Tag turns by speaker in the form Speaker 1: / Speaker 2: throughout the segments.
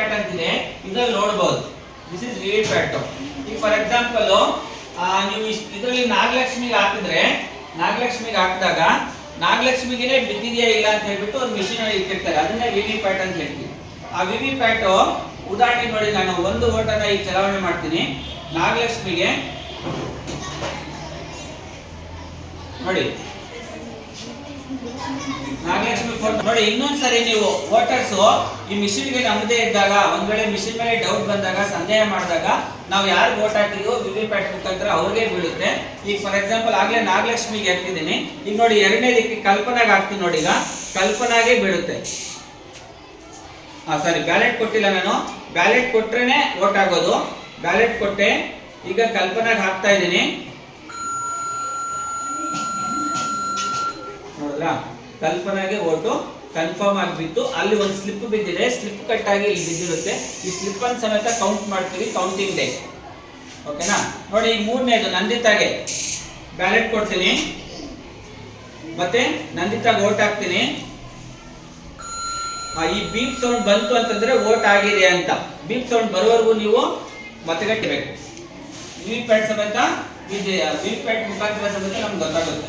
Speaker 1: Pat ಅಂತಿದೆ ಇದ್ರಲ್ಲಿ ನೋಡಬಹುದು ದಿಸ್ ಇಸ್ ವಿವಿ ಪ್ಯಾಟ್ ಈಗ ಫಾರ್ ಎಕ್ಸಾಂಪಲ್ ನೀವು ಇಷ್ಟು ಇದ್ರಲ್ಲಿ ನಾಗಲಕ್ಷ್ಮಿಗೆ ಹಾಕಿದ್ರೆ, ನಾಗಲಕ್ಷ್ಮಿಗೆ ಹಾಕಿದಾಗ ನಾಗಲಕ್ಷ್ಮಿಗೆ ಬಿದ್ದಿದೆಯಾ ಇಲ್ಲ ಅಂತ ಹೇಳ್ಬಿಟ್ಟು ಒಂದು ಮಿಷಿನ್ ಇಟ್ಟಿರ್ತಾರೆ. ಅದನ್ನೇ ವಿವಿ ಪ್ಯಾಟ್ ಅಂತ ಹೇಳ್ತೀವಿ. ಆ ವಿವಿ ಪ್ಯಾಟ್ ಉದಾಹರಣೆ ನೋಡಿ ನಾನು ಒಂದು ಓಟನ ಈ ಚಲಾವಣೆ ಮಾಡ್ತೀನಿ. ನಾಗಲಕ್ಷ್ಮಿಗೆ ನೋಡಿ. ನಾಗಲಕ್ಷ್ಮಿ ಫೋಟೋ ನೋಡಿ, ಇನ್ನೊಂದ್ಸರಿ ನೀವು ವೋಟರ್ಸ್ ಈ ಮಿಷಿನ್ಗೆ ನಮ್ಮದೇ ಇದ್ದಾಗ, ಒಂದ್ ವೇಳೆ ಮಿಷಿನ್ ಮೇಲೆ ಡೌಟ್ ಬಂದಾಗ, ಸಂದೇಹ ಮಾಡಿದಾಗ, ನಾವು ಯಾರು ವೋಟ್ ಹಾಕಿದ್ವೋ, ವಿವಿ ಪ್ಯಾಟ್ ಮುಖಾಂತರ ಅವ್ರಿಗೆ ಬೀಳುತ್ತೆ. ಈಗ ಫಾರ್ ಎಕ್ಸಾಂಪಲ್ ಆಗ್ಲೇ ನಾಗಲಕ್ಷ್ಮಿಗೆ ಹಾಕ್ತಿದ್ದೀನಿ. ಈಗ ನೋಡಿ ಎರಡನೇದಕ್ಕೆ ಕಲ್ಪನಾಗ ಹಾಕ್ತೀನಿ ನೋಡಿ ಈಗ. ಕಲ್ಪನಾಗೆ ಬೀಳುತ್ತೆ. ಹಾ ಸರಿ ಬ್ಯಾಲೆಟ್ ಕೊಟ್ಟಿಲ್ಲ ನಾನು. ಬ್ಯಾಲೆಟ್ ಕೊಟ್ರೇನೆ ವೋಟ್ ಆಗೋದು. ಬ್ಯಾಲೆಟ್ ಕೊಟ್ಟೆ, ಈಗ ಕಲ್ಪನಾಗ ಹಾಕ್ತಾ ಇದ್ದೀನಿ. ನೋಡಿದ್ರಾ ಕಲ್ಪನಾಗೆ ಓಟು ಕನ್ಫರ್ಮ್ ಆಗಿಬಿಟ್ಟು ಅಲ್ಲಿ ಒಂದು ಸ್ಲಿಪ್ ಬಿದ್ದಿದೆ. ಸ್ಲಿಪ್ ಕಟ್ ಆಗಿ ಇಲ್ಲಿ ಬಿದ್ದಿರುತ್ತೆ. ಈ ಸ್ಲಿಪ್ ಅನ್ನು ಸಮೇತ ಕೌಂಟ್ ಮಾಡ್ತೀವಿ ಕೌಂಟಿಂಗ್ ಡೇ ಓಕೆನಾ ನೋಡಿ, ಈ ಮೂರನೇದು, ನಂದಿತಾಗೆ. ಬ್ಯಾಲೆಟ್ ಕೊಡ್ತೀನಿ. ಮತ್ತೆ ನಂದಿತಾಗ ಓಟ್ ಹಾಕ್ತೀನಿ. ಈ ಬೀಪ್ ಸೌಂಡ್ ಬಂತು ಅಂತಂದ್ರೆ ಓಟ್ ಆಗಿದೆ ಅಂತ. ಬೀಪ್ ಸೌಂಡ್ ಬರೋವರೆಗೂ ನೀವು ಮತಗಟ್ಟಬೇಕು ವಿ ಪ್ಯಾಟ್ ಸಮೇತ ಬೀಪ್ ಪ್ಯಾಟ್ ಮುಖಾಂತರ ಸಮೇತ ನಮ್ಗೆ ಗೊತ್ತಾಗುತ್ತೆ.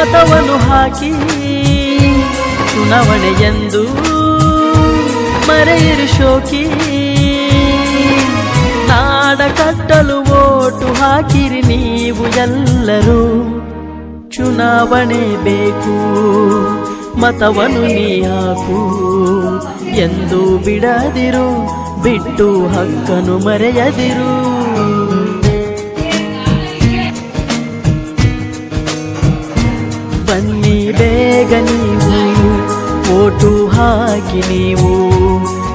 Speaker 2: ಮತವನ್ನು ಹಾಕಿ ಚುನಾವಣೆಯೆಂದು ಮರೆಯಿರು ಶೋಕಿ. ನಾಡ ಕಟ್ಟಲು ಓಟು ಹಾಕಿರಿ ನೀವು ಎಲ್ಲರೂ. ಚುನಾವಣೆ ಬೇಕು, ಮತವನ್ನು ನೀ ಹಾಕು. ಎಂದು ಬಿಡದಿರು, ಬಿಟ್ಟು ಹಕ್ಕನು ಮರೆಯದಿರು. ಬೇಗ ನೀವು ಓಟು ಹಾಕಿ ನೀವು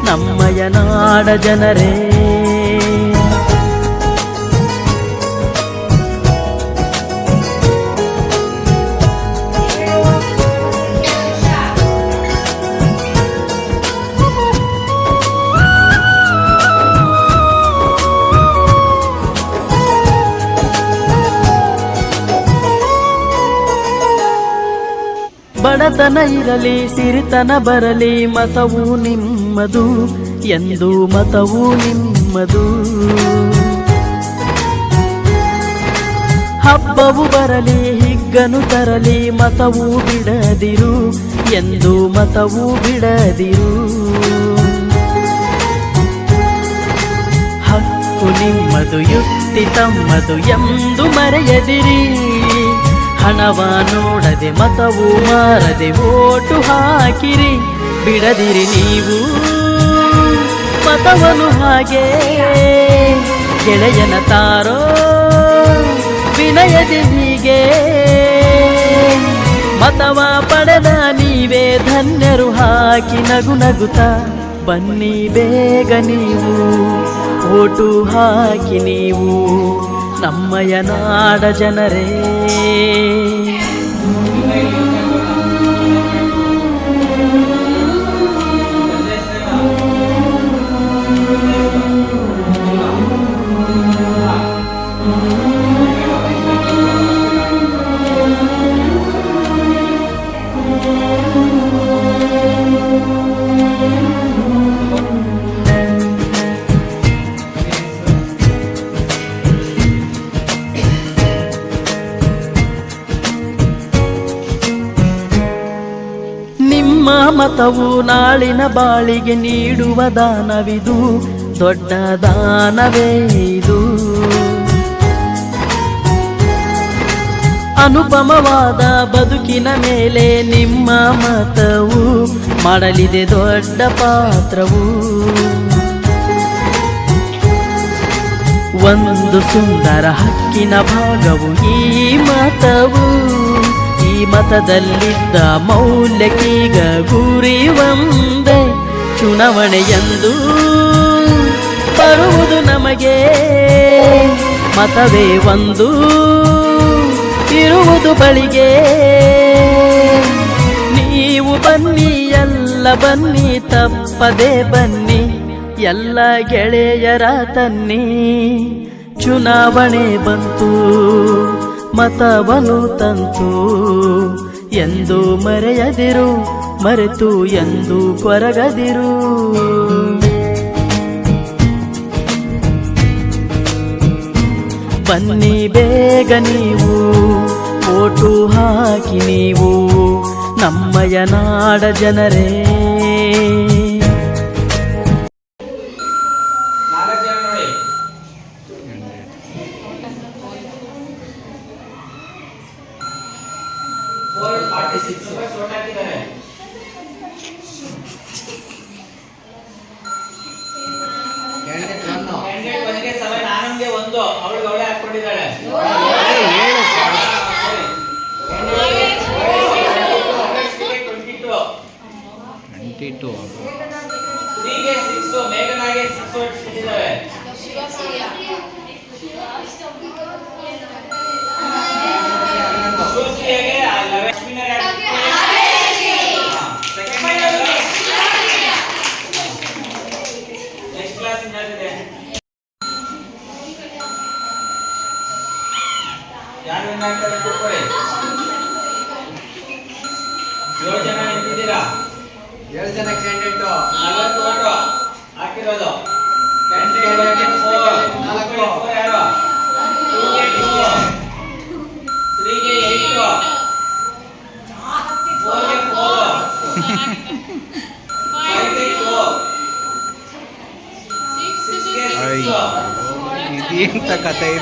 Speaker 2: ನಮ್ಮಯ ನಾಡ ಜನರೇ. ಬಡತನ ಇರಲಿ, ಸಿರಿತನ ಬರಲಿ, ಮತವು ನಿಮ್ಮದು, ಎಂದು ಮತವು ನಿಮ್ಮದು. ಹಬ್ಬವು ಬರಲಿ, ಹಿಗ್ಗನು ತರಲಿ, ಮತವು ಬಿಡದಿರು, ಎಂದು ಮತವು ಬಿಡದಿರು. ಹಕ್ಕು ನಿಮ್ಮದು, ಯುಕ್ತಿ ತಮ್ಮದು, ಎಂದು ಮರೆಯದಿರಿ. ಹಣವ ನೋಡದೆ ಮತವು ಮಾರದೆ ಓಟು ಹಾಕಿರಿ, ಬಿಡದಿರಿ ನೀವು. ಮತವನು ಹಾಗೆ, ಗೆಳೆಯನ ತಾರೋ, ವಿನಯದಿ ಹೀಗೆ. ಮತವ ಪಡೆದ ನೀವೇ ಧನ್ಯರು ಹಾಕಿ ನಗು ನಗುತ್ತ, ಬನ್ನಿ ಬೇಗ ನೀವು, ಓಟು ಹಾಕಿ ನೀವು. ನಮ್ಮಯ ನಾಡ ಜನರೇ. ಮತವು ನಾಳಿನ ಬಾಳಿಗೆ ನೀಡುವ ದಾನವಿದು, ದೊಡ್ಡ ದಾನವೇ ಇದು. ಅನುಪಮವಾದ ಬದುಕಿನ ಮೇಲೆ ನಿಮ್ಮ ಮತವು ಮಾಡಲಿದೆ ದೊಡ್ಡ ಪಾತ್ರವು. ಒಂದು ಸುಂದರ ಹಕ್ಕಿನ ಭಾಗವು ಈ ಮತವು. ಮತದಲ್ಲಿದ್ದ ಮೌಲ್ಯಕ್ಕೀಗ ಗುರಿ ಒಂದೇ ಚುನಾವಣೆಯಂದು ಬರುವುದು ನಮಗೆ ಮತವೇ ಒಂದು. ಇರುವುದು ಬಳಿಗೆ. ನೀವು ಬನ್ನಿ, ಎಲ್ಲ ಬನ್ನಿ, ತಪ್ಪದೆ ಬನ್ನಿ, ಎಲ್ಲ ಗೆಳೆಯರ ತನ್ನಿ. ಚುನಾವಣೆ ಬಂತು. ಮತವನು ತಂತು ಎಂದು ಮರೆಯದಿರು, ಮರೆತು ಎಂದು ಕೊರಗದಿರು. ಬನ್ನಿ ಬೇಗ ನೀವು, ಓಟು ಹಾಕಿ ನೀವು ನಮ್ಮಯ ನಾಡ ಜನರೇ.
Speaker 1: Four
Speaker 3: E hindi tá takatay.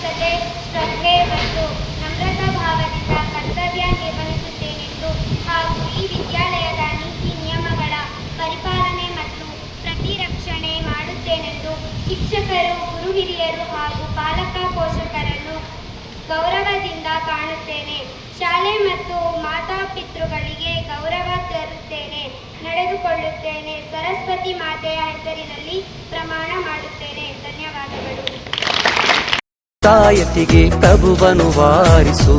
Speaker 3: ಪ್ರಾಮಾಣಿಕತೆ ಶ್ರದ್ಧೆ ಮತ್ತು ನಮ್ರತಾ ಭಾವದಿಂದ ಕರ್ತವ್ಯ ನಿರ್ವಹಿಸುತ್ತೇನೆಂದು ಹಾಗೂ ಈ ವಿದ್ಯಾಲಯದ ನೀತಿ ನಿಯಮಗಳ ಪರಿಪಾಲನೆ ಮತ್ತು ಪ್ರತಿರಕ್ಷಣೆ ಮಾಡುತ್ತೇನೆಂದು ಶಿಕ್ಷಕರು ಗುರು ಹಿರಿಯರು ಹಾಗೂ ಪಾಲಕ ಪೋಷಕರನ್ನು ಗೌರವದಿಂದ ಕಾಣುತ್ತೇನೆ. ಶಾಲೆ ಮತ್ತು ಮಾತಾಪಿತೃಗಳಿಗೆ ಗೌರವ ತರುತ್ತೇನೆ. ನಡೆದುಕೊಳ್ಳುತ್ತೇನೆ. ಸರಸ್ವತಿ ಮಾತೆಯ ಹೆಸರಿನಲ್ಲಿ ಪ್ರಮಾಣ ಮಾಡುತ್ತೇನೆ. ಧನ್ಯವಾದಗಳು.
Speaker 4: ತಾಯತಿಗೆ ಪ್ರಭುವನು ವಾರಿಸು.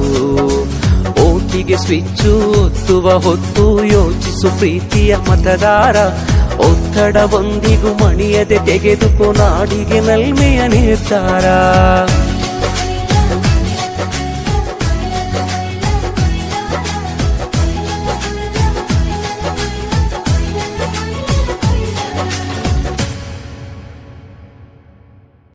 Speaker 4: ಓಟಿಗೆ ಸ್ವಿಚ್ಚು ಒತ್ತುವ ಹೊತ್ತು ಯೋಚಿಸು ಪ್ರೀತಿಯ ಮತದಾರ. ಒತ್ತಡವೊಂದಿಗೂ ಮಣಿಯದೆ ತೆಗೆದುಕೊ ನಾಡಿಗೆ ನಲ್ಮೆಯ ನಿರ್ಧಾರ.